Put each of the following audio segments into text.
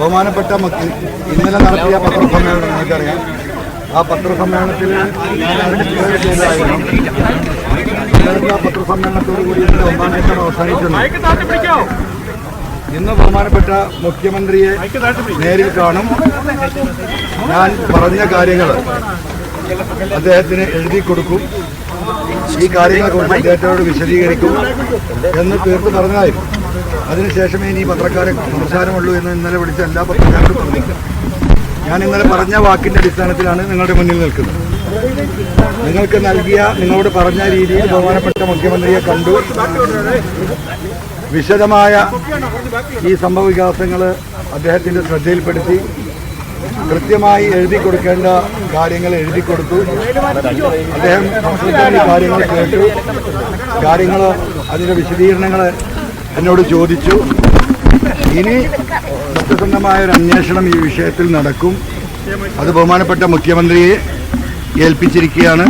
ബഹുമാനപ്പെട്ട മുഖ്യ ഇന്നലെ നടത്തിയ പത്രസമ്മേളനം നിങ്ങൾക്കറിയാം. ആ പത്രസമ്മേളനത്തിൽ ആ പത്രസമ്മേളനത്തോടു കൂടി ഇതിന്റെ ഒന്നാം ഇന്ന് ബഹുമാനപ്പെട്ട മുഖ്യമന്ത്രിയെ നേരിൽ കാണും. ഞാൻ പറഞ്ഞ കാര്യങ്ങൾ അദ്ദേഹത്തിന് എഴുതി കൊടുക്കും. ഈ കാര്യങ്ങളെക്കുറിച്ച് അദ്ദേഹത്തോട് വിശദീകരിക്കും എന്ന് തീർത്ത് പറഞ്ഞായിരുന്നു അതിനുശേഷമേ ഇനി പത്രക്കാരെ സംസാരമുള്ളൂ എന്ന് ഇന്നലെ വിളിച്ച എല്ലാ പത്രക്കാരും പറഞ്ഞു ഞാൻ ഇന്നലെ പറഞ്ഞ വാക്കിന്റെ അടിസ്ഥാനത്തിലാണ് നിങ്ങളുടെ മുന്നിൽ നിൽക്കുന്നത്. നിങ്ങൾക്ക് നൽകിയ നിങ്ങളോട് പറഞ്ഞ രീതിയിൽ ബഹുമാനപ്പെട്ട മുഖ്യമന്ത്രിയെ കണ്ടു. വിശദമായ ഈ സംഭവ വികാസങ്ങൾ അദ്ദേഹത്തിന്റെ ശ്രദ്ധയിൽപ്പെടുത്തി. കൃത്യമായി എഴുതി കൊടുക്കേണ്ട കാര്യങ്ങൾ എഴുതി കൊടുത്തു. അദ്ദേഹം സംസ്കൃതത്തിൽ കാര്യങ്ങൾ കേട്ടു. കാര്യങ്ങൾ അതിന്റെ വിശദീകരണങ്ങൾ എന്നോട് ചോദിച്ചു ഇനി സത്യസന്ധമായ ഒരു അന്വേഷണം ഈ വിഷയത്തിൽ നടക്കും. അത് ബഹുമാനപ്പെട്ട മുഖ്യമന്ത്രിയെ ഏൽപ്പിച്ചിരിക്കുകയാണ്.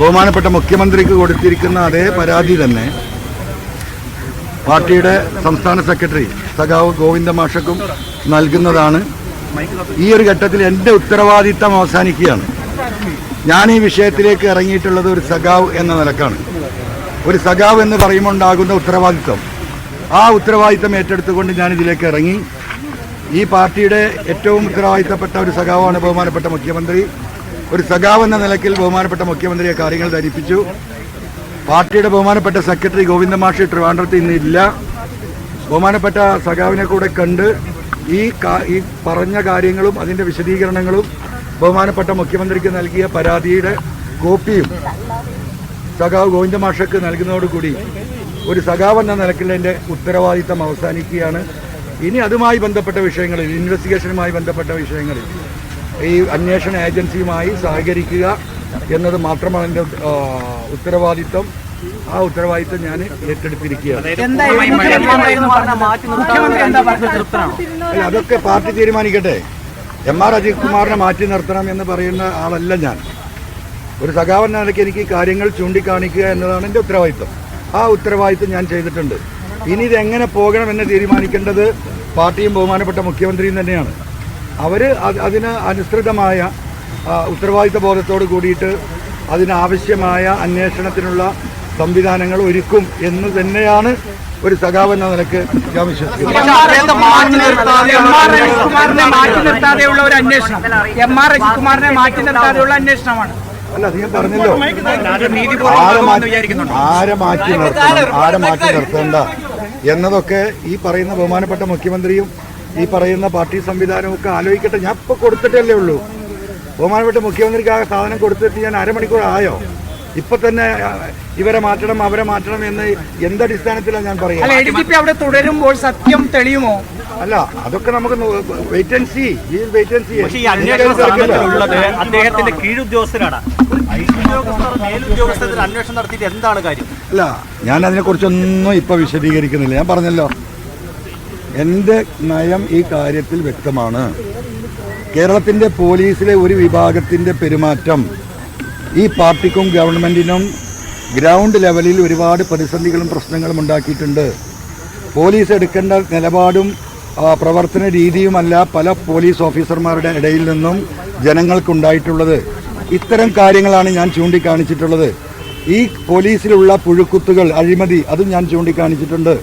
ബഹുമാനപ്പെട്ട മുഖ്യമന്ത്രിക്ക് കൊടുത്തിരിക്കുന്ന അതേ പരാതി തന്നെ പാർട്ടിയുടെ സംസ്ഥാന സെക്രട്ടറി സഖാവ് ഗോവിന്ദ മാഷക്കും നൽകുന്നതാണ്. ഈ ഒരു ഘട്ടത്തിൽ എന്റെ ഉത്തരവാദിത്തം അവസാനിക്കുകയാണ്. ഞാൻ ഈ വിഷയത്തിലേക്ക് ഇറങ്ങിയിട്ടുള്ളത് ഒരു സഖാവ് എന്ന നിലക്കാണ്. ഒരു സഖാവ് എന്ന് പറയുമ്പോൾ ഉണ്ടാകുന്ന ഉത്തരവാദിത്തം ആ ഉത്തരവാദിത്തം ഏറ്റെടുത്തുകൊണ്ട് ഞാൻ ഇതിലേക്ക് ഇറങ്ങി. ഈ പാർട്ടിയുടെ ഏറ്റവും ഉത്തരവാദിത്തപ്പെട്ട ഒരു സഖാവാണ് ബഹുമാനപ്പെട്ട മുഖ്യമന്ത്രി. ഒരു സഖാവ് എന്ന നിലയ്ക്കിൽ ബഹുമാനപ്പെട്ട മുഖ്യമന്ത്രിയെ കാര്യങ്ങൾ ധരിപ്പിച്ചു. പാർട്ടിയുടെ ബഹുമാനപ്പെട്ട സെക്രട്ടറി ഗോവിന്ദ മാഷി ട്രിവാൻഡ്രത്ത് ഇന്നില്ല ബഹുമാനപ്പെട്ട സഖാവിനെ കൂടെ കണ്ട് ഈ ഈ പറഞ്ഞ കാര്യങ്ങളും അതിന്റെ വിശദീകരണങ്ങളും ബഹുമാനപ്പെട്ട മുഖ്യമന്ത്രിക്ക് നൽകിയ പരാതിയുടെ കോപ്പിയും സഖാവ് ഗോവിന്ദ മാഷക്ക് നൽകുന്നതോടുകൂടി ഒരു സഖാവ് എന്ന നിലയ്ക്കുള്ള എന്റെ ഉത്തരവാദിത്തം അവസാനിക്കുകയാണ്. ഇനി അതുമായി ബന്ധപ്പെട്ട വിഷയങ്ങളിൽ ഇൻവെസ്റ്റിഗേഷനുമായി ബന്ധപ്പെട്ട വിഷയങ്ങളിൽ ഈ അന്വേഷണ ഏജൻസിയുമായി സഹകരിക്കുക എന്നത് മാത്രമാണ് എന്റെ ഉത്തരവാദിത്തം. ആ ഉത്തരവാദിത്തം ഞാൻ ഏറ്റെടുത്തിരിക്കുകയാണ്. അതൊക്കെ പാർട്ടി തീരുമാനിക്കട്ടെ. എം ആർ അജിത് കുമാറിനെ മാറ്റി നിർത്തണം എന്ന് പറയുന്ന ആളല്ല ഞാൻ. ഒരു സഖാവൻ എന്ന നിലയ്ക്ക് എനിക്ക് ഈ കാര്യങ്ങൾ ചൂണ്ടിക്കാണിക്കുക എന്നതാണ് എന്റെ ഉത്തരവാദിത്വം ആ ഉത്തരവാദിത്വം ഞാൻ ചെയ്തിട്ടുണ്ട്. ഇനി ഇതെങ്ങനെ പോകണം എന്ന് തീരുമാനിക്കേണ്ടത് പാർട്ടിയും ബഹുമാനപ്പെട്ട മുഖ്യമന്ത്രിയും തന്നെയാണ്. അവർ അതിന് അനുസൃതമായ ഉത്തരവാദിത്വ ഉത്തരവാദിത്ത ബോധത്തോട് കൂടിയിട്ട് അതിനാവശ്യമായ അന്വേഷണത്തിനുള്ള സംവിധാനങ്ങൾ ഒരുക്കും എന്ന് തന്നെയാണ് ഒരു സഖാവ് എന്ന നിലയ്ക്ക് ഞാൻ വിശ്വസിക്കുന്നത്. മാറ്റി നിർത്താതെയുള്ള ഒരു അന്വേഷണം. എം ആർ രജികുമാറിനെ മാറ്റി നിർത്താതെയുള്ള അന്വേഷണമാണ്. അല്ല പറഞ്ഞല്ലോ. ആരെ മാറ്റി ആരെ മാറ്റി നിർത്തണം ആരെ മാറ്റി നിർത്തേണ്ട? എന്നതൊക്കെ ഈ പറയുന്ന ബഹുമാനപ്പെട്ട മുഖ്യമന്ത്രിയും ഈ പറയുന്ന പാർട്ടി സംവിധാനവും ഒക്കെ ആലോചിക്കട്ടെ. ഞാൻ ഇപ്പൊ കൊടുത്തിട്ടല്ലേ ഉള്ളൂ. ബഹുമാനപ്പെട്ട മുഖ്യമന്ത്രിക്ക് ആ സാധനം കൊടുത്തിട്ട് ഞാൻ അരമണിക്കൂർ ആയോ? ഇപ്പൊ തന്നെ ഇവരെ മാറ്റണം അവരെ മാറ്റണം എന്ന് എന്തടിസ്ഥാനത്തിലാണ് ഞാൻ പറയുന്നത് അവിടെ തുടരുമ്പോൾ സത്യം തെളിയുമോ? അല്ല അതൊക്കെ നമുക്ക് wait and see wait and see പക്ഷേ ഈ അന്വേഷണ സംഘത്തിലുള്ളത് അദ്ദേഹത്തിന്റെ കീഴുദ്യോഗസ്ഥരാണ്. അന്വേഷണം നടത്തിയിട്ട് എന്താണ് കാര്യം? അല്ല ഞാൻ അതിനെക്കുറിച്ചൊന്നും ഇപ്പൊ വിശദീകരിക്കുന്നില്ല. ഞാൻ പറഞ്ഞല്ലോ. എന്റെ നയം ഈ കാര്യത്തിൽ വ്യക്തമാണ്. കേരളത്തിന്റെ പോലീസിലെ ഒരു വിഭാഗത്തിന്റെ പെരുമാറ്റം ഈ പാർട്ടിക്കും ഗവൺമെന്റിനും ഗ്രൗണ്ട് ലെവലിൽ ഒരുപാട് പ്രതിസന്ധികളും പ്രശ്നങ്ങളും ഉണ്ടാക്കിയിട്ടുണ്ട്. പോലീസ് എടുക്കേണ്ട നിലപാടും പ്രവർത്തന രീതിയുമല്ല പല പോലീസ് ഓഫീസർമാരുടെ ഇടയിൽ നിന്നും ജനങ്ങൾക്കുണ്ടായിട്ടുള്ളത്. ഇത്തരം കാര്യങ്ങളാണ് ഞാൻ ചൂണ്ടിക്കാണിച്ചിട്ടുള്ളത്. ഈ പോലീസിലുള്ള പുഴുക്കുത്തുകൾ അഴിമതി അതും ഞാൻ ചൂണ്ടിക്കാണിച്ചിട്ടുണ്ട്.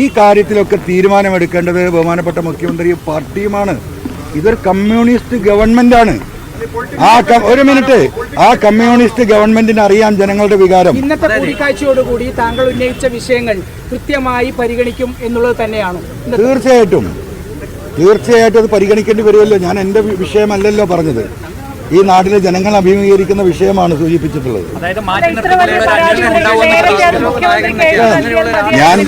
ഈ കാര്യത്തിലൊക്കെ തീരുമാനമെടുക്കേണ്ടത് ബഹുമാനപ്പെട്ട മുഖ്യമന്ത്രി പാർട്ടിയുമാണ്. ഇതൊരു കമ്മ്യൂണിസ്റ്റ് ഗവൺമെന്റാണ്. ആ ക- ഒരു മിനിറ്റ്. ആ കമ്മ്യൂണിസ്റ്റ് ഗവൺമെന്റിന് അറിയാം ജനങ്ങളുടെ വികാരം. ഇന്നത്തെ കൂടിക്കാഴ്ചയോടുകൂടി താങ്കൾ ഉന്നയിച്ച വിഷയങ്ങൾ കൃത്യമായി പരിഗണിക്കും എന്നുള്ളത് തന്നെയാണ്. തീർച്ചയായിട്ടും. തീർച്ചയായിട്ടും അത് പരിഗണിക്കേണ്ടി വരുമല്ലോ. ഞാൻ എന്റെ വിഷയമല്ലല്ലോ പറഞ്ഞത്. ഈ നാട്ടിലെ ജനങ്ങൾ അഭിമുഖീകരിക്കുന്ന വിഷയമാണ് സൂചിപ്പിച്ചിട്ടുള്ളത്. ഞാൻ-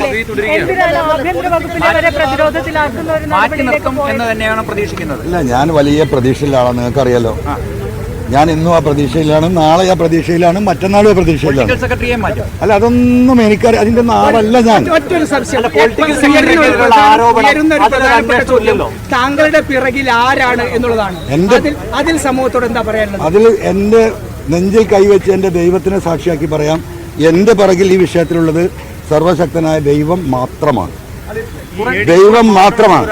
അല്ല ഞാൻ വലിയ പ്രതീക്ഷയിലാണ് നിങ്ങൾക്കറിയാലോ. ഞാൻ ഇന്നും ആ പ്രതീക്ഷയിലാണ് നാളെ ആ പ്രതീക്ഷയിലാണ് മറ്റന്നാളും ആ പ്രതീക്ഷയിലാണ്. പൊളിറ്റിക്കൽ സെക്രട്ടറിയെ മാറ്റും. അല്ല അതൊന്നും എനിക്ക് അതിന്റെ നാളല്ല ഞാൻ. മറ്റൊരു സംശയം. പൊളിറ്റിക്കൽ ഒരു ആരോപണം, ഉയരുന്ന ഒരു അതിലൊരു പ്രധാനപ്പെട്ട അന്വേഷണം ചോദ്യം. ഇല്ലല്ലോ. താങ്കളുടെ പിറകിൽ ആരാണ് എന്നുള്ളതാണ്. എന്ത്? അതിൽ അതിൽ സമൂഹത്തോട് എന്താ പറയാനുള്ളത്? അതിൽ എന്റെ നെഞ്ചിൽ കൈവച്ച് എന്റെ ദൈവത്തിനെ സാക്ഷിയാക്കി പറയാം. എന്റെ പിറകിൽ ഈ വിഷയത്തിലുള്ളത് സർവശക്തനായ ദൈവം മാത്രമാണ്. ദൈവം മാത്രമാണ്.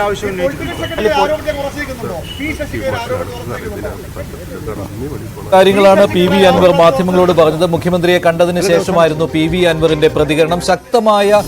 കാര്യങ്ങളാണ് പി വി അൻവർ മാധ്യമങ്ങളോട് പറഞ്ഞത്. മുഖ്യമന്ത്രിയെ കണ്ടതിന് ശേഷമായിരുന്നു പി വി അൻവറിന്റെ പ്രതികരണം. ശക്തമായ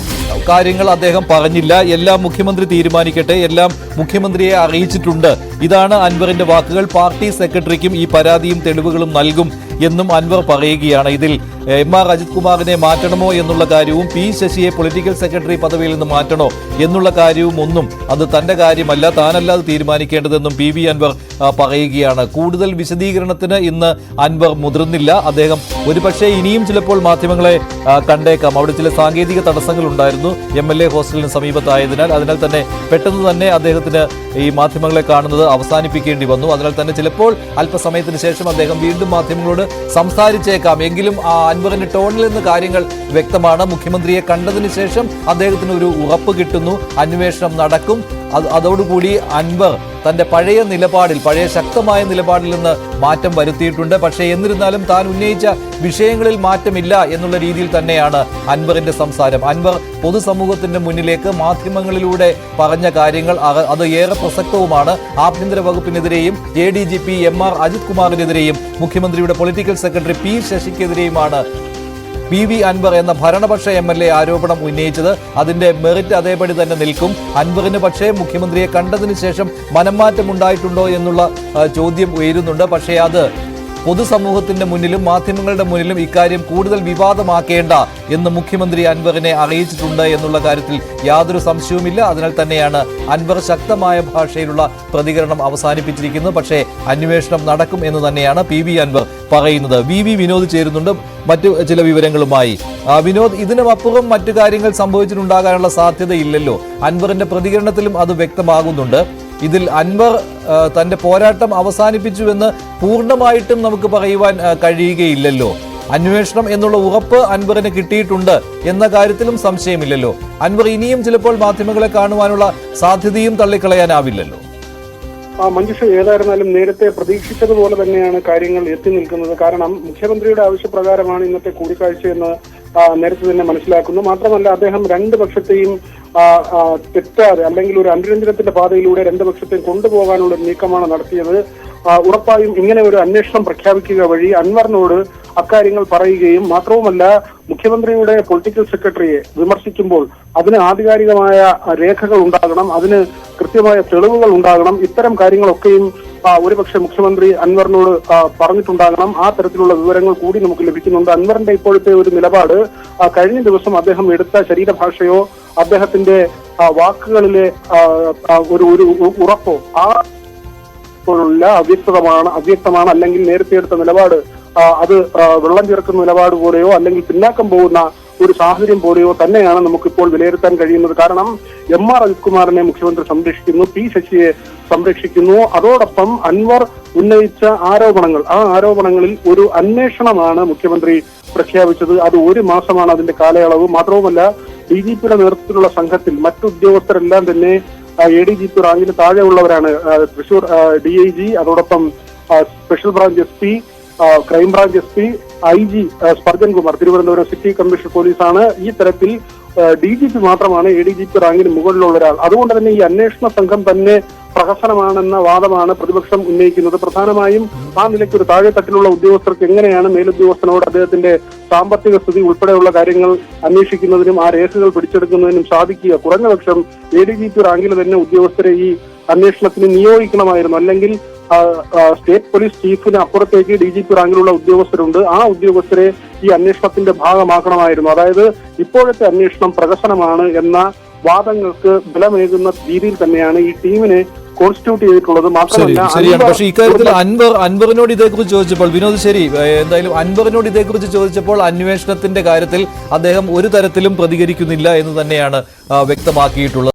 കാര്യങ്ങൾ അദ്ദേഹം പറഞ്ഞില്ല. എല്ലാം മുഖ്യമന്ത്രി തീരുമാനിക്കട്ടെ. എല്ലാം മുഖ്യമന്ത്രിയെ അറിയിച്ചിട്ടുണ്ട്. ഇതാണ് അൻവറിന്റെ വാക്കുകൾ. പാർട്ടി സെക്രട്ടറിക്കും ഈ പരാതിയും തെളിവുകളും നൽകും എന്നും അൻവർ പറയുകയാണ്. ഇതിൽ എം ആർ അജിത് കുമാറിനെ മാറ്റണമോ എന്നുള്ള കാര്യവും പി ശശിയെ പൊളിറ്റിക്കൽ സെക്രട്ടറി പദവിയിൽ നിന്ന് മാറ്റണോ എന്നുള്ള കാര്യവും ഒന്നും അത് തന്റെ കാര്യമല്ല താനല്ലാതെ തീരുമാനിക്കേണ്ടതെന്നും പി വി അൻവർ പറയുകയാണ്. കൂടുതൽ വിശദീകരണത്തിന് ഇന്ന് അൻവർ മുതിർന്നില്ല. അദ്ദേഹം ഒരുപക്ഷെ ഇനിയും ചിലപ്പോൾ മാധ്യമങ്ങളെ കണ്ടേക്കാം. അവിടെ ചില സാങ്കേതിക തടസ്സങ്ങൾ ഉണ്ടായിരുന്നു. എം എൽ എ ഹോസ്റ്റലിന് സമീപത്തായതിനാൽ അതിനാൽ തന്നെ പെട്ടെന്ന് തന്നെ അദ്ദേഹത്തിന് ഈ മാധ്യമങ്ങളെ കാണുന്നത് അവസാനിപ്പിക്കേണ്ടി വന്നു. അതിനാൽ തന്നെ ചിലപ്പോൾ അല്പസമയത്തിന് ശേഷം അദ്ദേഹം വീണ്ടും മാധ്യമങ്ങളോട് സംസാരിച്ചേക്കാം. എങ്കിലും ആ അൻവറിന്റെ ടോണിൽ നിന്ന് കാര്യങ്ങൾ വ്യക്തമാണ്. മുഖ്യമന്ത്രിയെ കണ്ടതിന് ശേഷം അദ്ദേഹത്തിന് ഒരു ഉറപ്പ് കിട്ടുന്നു. അന്വേഷണം നടക്കും. അത് അതോടുകൂടി അൻവർ തന്റെ പഴയ നിലപാടിൽ പഴയ ശക്തമായ നിലപാടിൽ നിന്ന് മാറ്റം വരുത്തിയിട്ടുണ്ട്. പക്ഷേ എന്നിരുന്നാലും താൻ ഉന്നയിച്ച വിഷയങ്ങളിൽ മാറ്റമില്ല എന്നുള്ള രീതിയിൽ തന്നെയാണ് അൻവറിന്റെ സംസാരം. അൻവർ പൊതുസമൂഹത്തിന്റെ മുന്നിലേക്ക് മാധ്യമങ്ങളിലൂടെ പറഞ്ഞ കാര്യങ്ങൾ അത് ഏറെ പ്രസക്തവുമാണ്. ആഭ്യന്തര വകുപ്പിനെതിരെയും A D G P M R Ajith കുമാറിനെതിരെയും മുഖ്യമന്ത്രിയുടെ പൊളിറ്റിക്കൽ സെക്രട്ടറി പി ശശിക്കെതിരെയുമാണ് പി വി അൻവർ എന്ന ഭരണപക്ഷ എം എൽ എ ആരോപണം ഉന്നയിച്ചത് അതിന്റെ മെറിറ്റ് അതേപടി തന്നെ നിൽക്കും. അൻവറിന് പക്ഷേ മുഖ്യമന്ത്രിയെ കണ്ടതിന് ശേഷം മനംമാറ്റം ഉണ്ടായിട്ടുണ്ടോ എന്നുള്ള ചോദ്യം ഉയരുന്നുണ്ട്. പക്ഷേ അത് പൊതുസമൂഹത്തിന്റെ മുന്നിലും മാധ്യമങ്ങളുടെ മുന്നിലും ഇക്കാര്യം കൂടുതൽ വിവാദമാക്കേണ്ട എന്ന് മുഖ്യമന്ത്രി അൻവറിനെ അറിയിച്ചിട്ടുണ്ട് എന്നുള്ള കാര്യത്തിൽ യാതൊരു സംശയവുമില്ല. അതിനാൽ തന്നെയാണ് അൻവർ ശക്തമായ ഭാഷയിലുള്ള പ്രതികരണം അവസാനിപ്പിച്ചിരിക്കുന്നത്. പക്ഷേ അന്വേഷണം നടക്കും എന്ന് തന്നെയാണ് പി വി അൻവർ പറയുന്നത്. വി വി വിനോദ് ചേരുന്നുണ്ട്. മറ്റു ചില വിവരങ്ങളുമായി. വിനോദ് ഇതിനുമപ്പുറം മറ്റു കാര്യങ്ങൾ സംഭവിച്ചിട്ടുണ്ടാകാനുള്ള സാധ്യതയില്ലല്ലോ. അൻവറിന്റെ പ്രതികരണത്തിലും അത് വ്യക്തമാകുന്നുണ്ട്. ഇതിൽ അൻവർ തന്റെ പോരാട്ടം അവസാനിപ്പിച്ചുവെന്ന് പൂർണമായിട്ടും നമുക്ക് പറയുവാൻ കഴിയുകയില്ലല്ലോ. അന്വേഷണം എന്നുള്ള ഉറപ്പ് അൻവറിന് കിട്ടിയിട്ടുണ്ട് എന്ന കാര്യത്തിലും സംശയമില്ലല്ലോ. അൻവർ ഇനിയും ചിലപ്പോൾ മാധ്യമങ്ങളെ കാണുവാനുള്ള സാധ്യതയും തള്ളിക്കളയാനാവില്ലല്ലോ. ആ മഞ്ജുഷ ഏതായിരുന്നാലും നേരത്തെ പ്രതീക്ഷിച്ചതുപോലെ തന്നെയാണ് കാര്യങ്ങൾ എത്തി നിൽക്കുന്നത്. കാരണം മുഖ്യമന്ത്രിയുടെ ആവശ്യപ്രകാരമാണ് ഇന്നത്തെ കൂടിക്കാഴ്ചയെന്ന് നേരത്തെ തന്നെ മനസ്സിലാക്കുന്നു. മാത്രമല്ല അദ്ദേഹം രണ്ട് പക്ഷത്തെയും തെറ്റാതെ അല്ലെങ്കിൽ ഒരു അനുരഞ്ജനത്തിന്റെ പാതയിലൂടെ രണ്ട് പക്ഷത്തെയും കൊണ്ടുപോകാനുള്ള ഒരു നീക്കമാണ് നടത്തിയത്. ഉറപ്പായും ഇങ്ങനെ ഒരു അന്വേഷണം പ്രഖ്യാപിക്കുക വഴി അൻവറിനോട് അക്കാര്യങ്ങൾ പറയുകയും മാത്രവുമല്ല മുഖ്യമന്ത്രിയുടെ പൊളിറ്റിക്കൽ സെക്രട്ടറിയെ വിമർശിക്കുമ്പോൾ അതിന് ആധികാരികമായ രേഖകൾ ഉണ്ടാകണം അതിന് കൃത്യമായ തെളിവുകൾ ഉണ്ടാകണം ഇത്തരം കാര്യങ്ങളൊക്കെയും ഒരുപക്ഷെ മുഖ്യമന്ത്രി അൻവറിനോട് പറഞ്ഞിട്ടുണ്ടാകണം. ആ തരത്തിലുള്ള വിവരങ്ങൾ കൂടി നമുക്ക് ലഭിക്കുന്നുണ്ട്. അൻവറിന്റെ ഇപ്പോഴത്തെ ഒരു നിലപാട് കഴിഞ്ഞ ദിവസം അദ്ദേഹം എടുത്ത ശരീരഭാഷയോ അദ്ദേഹത്തിന്റെ വാക്കുകളിലെ ഒരു ഒരു ഉറപ്പോ ആ പോലുള്ള അവ്യക്തമാണ് അവ്യക്തമാണ് അല്ലെങ്കിൽ നേരത്തെ എടുത്ത നിലപാട് അത് വെള്ളം ചേർക്കുന്ന നിലപാട് പോലെയോ അല്ലെങ്കിൽ പിന്നാക്കം പോകുന്ന ഒരു സാഹചര്യം പോലെയോ തന്നെയാണ് നമുക്കിപ്പോൾ വിലയിരുത്താൻ കഴിയുന്നത്. കാരണം എം ആർ അജിത്കുമാറിനെ മുഖ്യമന്ത്രി സംരക്ഷിക്കുന്നു പി ശശിയെ സംരക്ഷിക്കുന്നു. അതോടൊപ്പം അൻവർ ഉന്നയിച്ച ആരോപണങ്ങൾ. ആ ആരോപണങ്ങളിൽ ഒരു അന്വേഷണമാണ് മുഖ്യമന്ത്രി പ്രഖ്യാപിച്ചത്. അത് ഒരു മാസമാണ് അതിന്റെ കാലയളവ്. മാത്രവുമല്ല ഡി ജി പിയുടെ നേതൃത്വത്തിലുള്ള സംഘത്തിൽ മറ്റുദ്യോഗസ്ഥരെല്ലാം തന്നെ എ ഡി ജി പി റാങ്കിന് താഴെയുള്ളവരാണ്. തൃശൂർ ഡി ഐ ജി അതോടൊപ്പം special branch S P crime crime branch S P I G Sparjan Kumar Thiruvananthapuram city commissioner പോലീസാണ്. ഈ തരത്തിൽ ഡി ജി പി മാത്രമാണ് എ ഡി ജി പി റാങ്കിന് മുകളിലുള്ള ഒരാൾ. അതുകൊണ്ട് തന്നെ ഈ അന്വേഷണ സംഘം തന്നെ പ്രഹസനമാണെന്ന വാദമാണ് പ്രതിപക്ഷം ഉന്നയിക്കുന്നത്. പ്രധാനമായും ആ നിലയ്ക്ക് ഒരു താഴെത്തട്ടിലുള്ള ഉദ്യോഗസ്ഥർക്ക് എങ്ങനെയാണ് മേലുദ്യോഗസ്ഥനോട് അദ്ദേഹത്തിന്റെ സാമ്പത്തിക സ്ഥിതി ഉൾപ്പെടെയുള്ള കാര്യങ്ങൾ അന്വേഷിക്കുന്നതിനും ആ രേഖകൾ പിടിച്ചെടുക്കുന്നതിനും സാധിക്കുക. കുറഞ്ഞപക്ഷം എ ഡി ജി പി റാങ്കിൽ തന്നെ ഉദ്യോഗസ്ഥരെ ഈ അന്വേഷണത്തിന് നിയോഗിക്കണമായിരുന്നു. അല്ലെങ്കിൽ സ്റ്റേറ്റ് പോലീസ് ചീഫിന് അപ്പുറത്തേക്ക് ഡി ജി പി റാങ്കിലുള്ള ഉദ്യോഗസ്ഥരുണ്ട്. ആ ഉദ്യോഗസ്ഥരെ ഈ അന്വേഷണത്തിന്റെ ഭാഗമാക്കണമായിരുന്നു. അതായത് ഇപ്പോഴത്തെ അന്വേഷണം പ്രകസനമാണ് എന്ന വാദങ്ങൾക്ക് ബലമേകുന്ന രീതിയിൽ തന്നെയാണ് ഈ ടീമിനെ കോൺസ്റ്റിറ്റ്യൂട്ട് ചെയ്തിട്ടുള്ളത്. മാത്രമല്ല ശരിയാണ്. പക്ഷേ ഇക്കാര്യത്തിൽ അൻവർ അൻവറിനോട് ഇതേക്കുറിച്ച് ചോദിച്ചപ്പോൾ വിനോദ് ശരി എന്തായാലും അൻവറിനോട് ഇതേക്കുറിച്ച് ചോദിച്ചപ്പോൾ അന്വേഷണത്തിന്റെ കാര്യത്തിൽ അദ്ദേഹം ഒരു തരത്തിലും പ്രതികരിക്കുന്നില്ല എന്ന് തന്നെയാണ് വ്യക്തമാക്കിയിട്ടുള്ളത്.